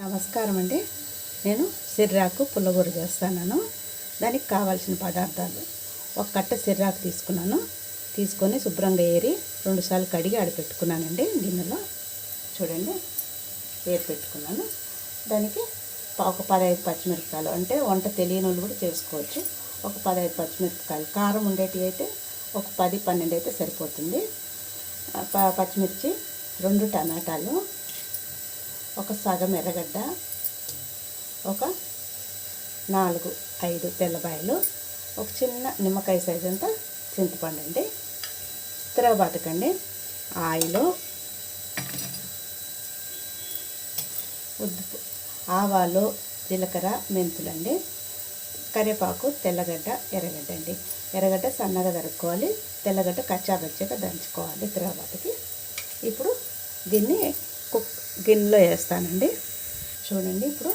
నమస్కారం అండి. నేను సిర్రాకు పుల్లగూర చేస్తాను దానికి కావాల్సిన పదార్థాలు. ఒక కట్ట సిర్రాకు తీసుకున్నాను. తీసుకొని శుభ్రంగా ఏరి రెండుసార్లు కడిగి ఆడపెట్టుకున్నానండి గిన్నెలో చూడండి. ఏరి పెట్టుకున్నాను. దానికి ప- ఒక పదహైదు పచ్చిమిరపకాయలు. అంటే వంట తెలియని వాళ్ళు కూడా చేసుకోవచ్చు. ఒక పదహైదు పచ్చిమిరపకాయలు. కారం ఉండేటివి అయితే ఒక పది పన్నెండు అయితే సరిపోతుంది. ప- పచ్చిమిర్చి రెండు టమాటాలు. ఒక సగం ఎర్రగడ్డ ఒక నాలుగు ఐదు తెల్లబాయలు ఒక చిన్న నిమ్మకాయ సైజ్ అంతా చింతపండు అండి తిరగబాతకండి ఆయిల్ ఉద్దు ఆవాలు జీలకర్ర మెంతులండి కరివేపాకు తెల్లగడ్డ ఎర్రగడ్డ అండి. ఎర్రగడ్డ సన్నగా దరుక్కోవాలి తెల్లగడ్డ కచ్చాబచ్చగా దంచుకోవాలి తిరగబాతకి ఇప్పుడు దీన్ని కుక్ గిన్నెలో వేస్తానండి. చూడండి ఇప్పుడు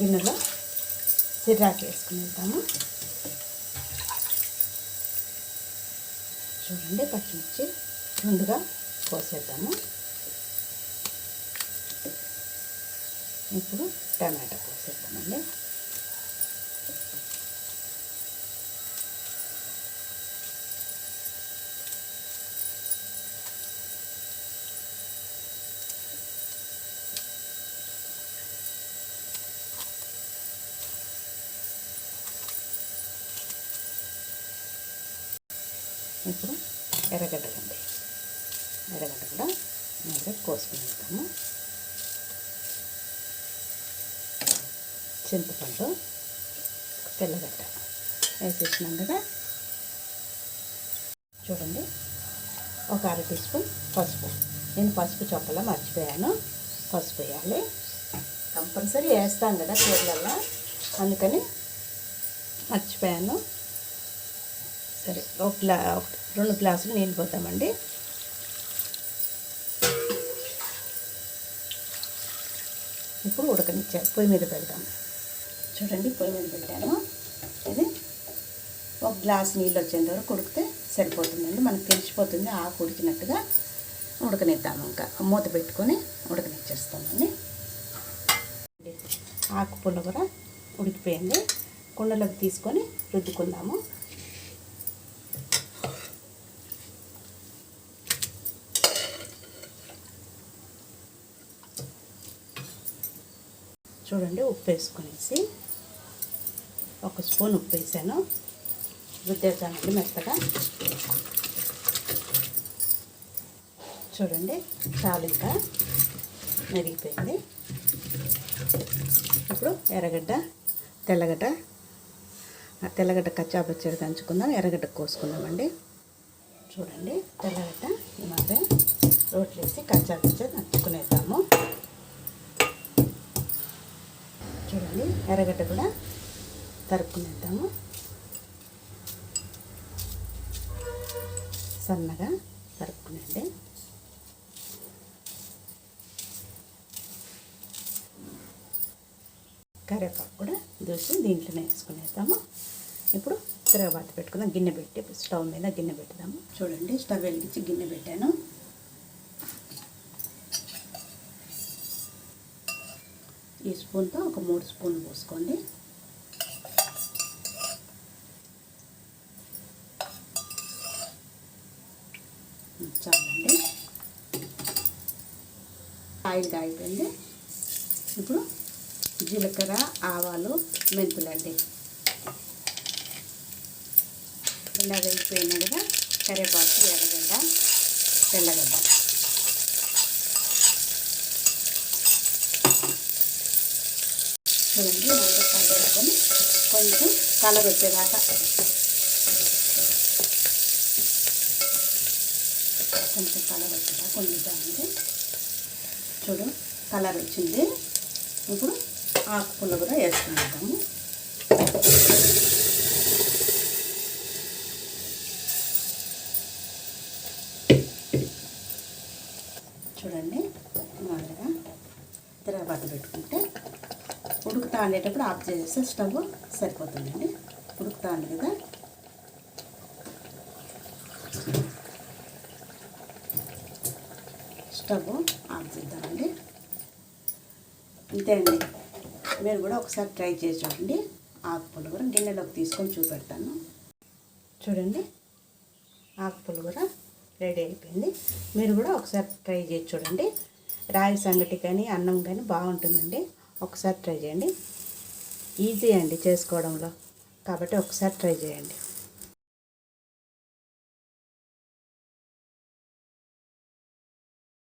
గిన్నెలో సిర్రాకి వేసుకుని వెళ్తాము చూడండి పచ్చిమిర్చి ముందుగా కోసేద్దాము. ఇప్పుడు టమాటా కోసేద్దామండి. ఇప్పుడు ఎర్రగడ్డలండి. ఎర్రగడ్డ కూడా మేము కోసుకుని వెళ్తాము చింతపండు తెల్లగడ్డ వేసేసినాం కదా. చూడండి ఒక అర టీ స్పూన్ పసుపు. నేను పసుపు చొప్పలా మర్చిపోయాను. పసుపు వేయాలి. కంపల్సరీ వేస్తాం కదా కూరలల్లో. అందుకని మర్చిపోయాను. సరే ఒక గ్లా ఒక రెండు గ్లాసులు నీళ్ళు పోతామండి. ఇప్పుడు ఉడకనిచ్చారు పొయ్యి మీద పెడతాము చూడండి పొయ్యి మీద పెట్టాను. ఇది ఒక గ్లాస్ నీళ్ళు వచ్చేంత వరకు ఉడికితే సరిపోతుందండి. మనకు తెలిసిపోతుంది ఆకు ఉడికినట్టుగా ఉడకనిద్దాము ఇంకా. మూత పెట్టుకొని ఉడకనిచ్చేస్తామండి. ఆకు పుల్లగూర ఉడికిపోయింది. కుండలోకి తీసుకొని రుద్దుకుందాము. చూడండి ఉప్పు వేసుకునేసి ఒక స్పూన్ ఉప్పు వేసాను. రుద్దేద్దామండి మెత్తగా. చూడండి చాలు ఇంకా మెరిగిపోయింది. ఇప్పుడు ఎర్రగడ్డ తెల్లగడ్డ ఆ తెల్లగడ్డ కచ్చాపచ్చడి దంచుకుందాం ఎర్రగడ్డ కోసుకుందామండి. చూడండి తెల్లగడ్డ ఈ మాత్రం రోట్లేసి కచ్చాపచ్చడి దంచుకునేద్దాము. చూడండి. ఎర్రగడ్డ కూడా తరుక్కునేద్దాము సన్నగా తరుక్కునండి కరివేపాకు కూడా దూసి దీంట్లోనే వేసుకునేద్దాము. ఇప్పుడు తిరగబాత పెట్టుకుందాం. గిన్నె పెట్టి స్టవ్ మీద గిన్నె పెట్టుదాము. చూడండి స్టవ్ వెలిగించి గిన్నె పెట్టాను. ఈ స్పూన్తో ఒక మూడు స్పూన్లు పోసుకోండి. చాలండి. ఆయిల్ కాగిపోయింది. ఇప్పుడు జీలకర్ర ఆవాలు మెంతులండి ఇలా వేగిపోయినాయి కదా కరివేపాకు ఎర్రగడ్డ తెల్లగడ్డ. చూడండి మంట పట్టుకొని కొంచెం కలర్ వచ్చేదాకా కొంచెం కలర్ వచ్చేదాకా కొంచెం చూడు కలర్ వచ్చింది. ఇప్పుడు ఆకుకూర కూడా వేసుకుంటాము చూడండి మాదిరిగా తిరగబాటు పెట్టుకుంటే ఉడుకుతా ఉండేటప్పుడు ఆఫ్ చేసేస్తే స్టవ్ సరిపోతుందండి. ఉడుకుతా ఉంది కదా. స్టవ్ ఆఫ్ చేద్దామండి. అంతే అండి. మీరు కూడా ఒకసారి ట్రై చేసి చూడండి. ఆకు పులిహోర గిన్నెలోకి తీసుకొని చూపెడతాను. చూడండి. ఆకు పులిహోర రెడీ అయిపోయింది. మీరు కూడా ఒకసారి ట్రై చేసి చూడండి. రాగి సంగటి కానీ అన్నం కానీ బాగుంటుందండి. ఒకసారి ట్రై చేయండి. ఈజీ అండి చేసుకోవడంలో. కాబట్టి ఒకసారి ట్రై చేయండి.